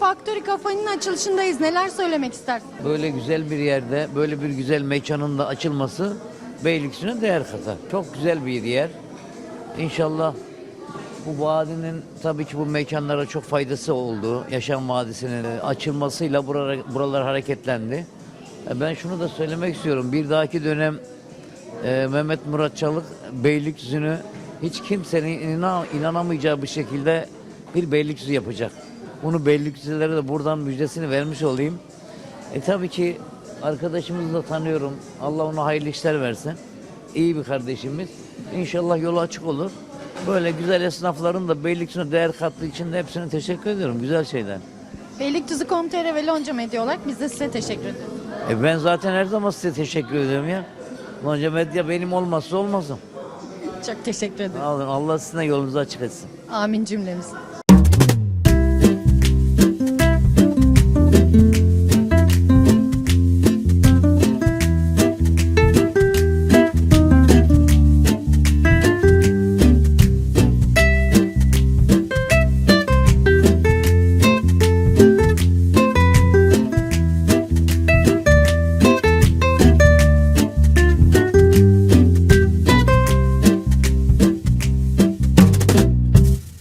Factory Kafe'nin açılışındayız. Neler söylemek istersin? Böyle güzel bir yerde, böyle bir güzel mekanın da açılması Beylikdüzü'ne değer katar. Çok güzel bir yer. İnşallah bu vadinin tabii ki bu mekanlara çok faydası oldu. Yaşam Vadisi'nin açılmasıyla buralar, buralar hareketlendi. E, Ben şunu da söylemek istiyorum. Bir dahaki dönem e, Mehmet Murat Çalık Beylikdüzü'nü hiç kimsenin inan, inanamayacağı bir şekilde bir Beylikdüzü yapacak. Bunu Beylikdüzülere de buradan müjdesini vermiş olayım. E tabii ki arkadaşımızı da tanıyorum. Allah ona hayırlı işler versin. İyi bir kardeşimiz. İnşallah yolu açık olur. Böyle güzel esnafların da Beylikdüzü'ne değer kattığı için de hepsine teşekkür ediyorum. Güzel şeyler. Beylikdüzü.com.tr ve Lonca Medya olarak biz de size teşekkür ederiz. E ben zaten her zaman size teşekkür ediyorum ya. Lonca Medya benim olmazsa olmazım. Çok teşekkür ederim. Sağ olun. Allah sizin de yolunuzu açık etsin. Amin cümlemiz.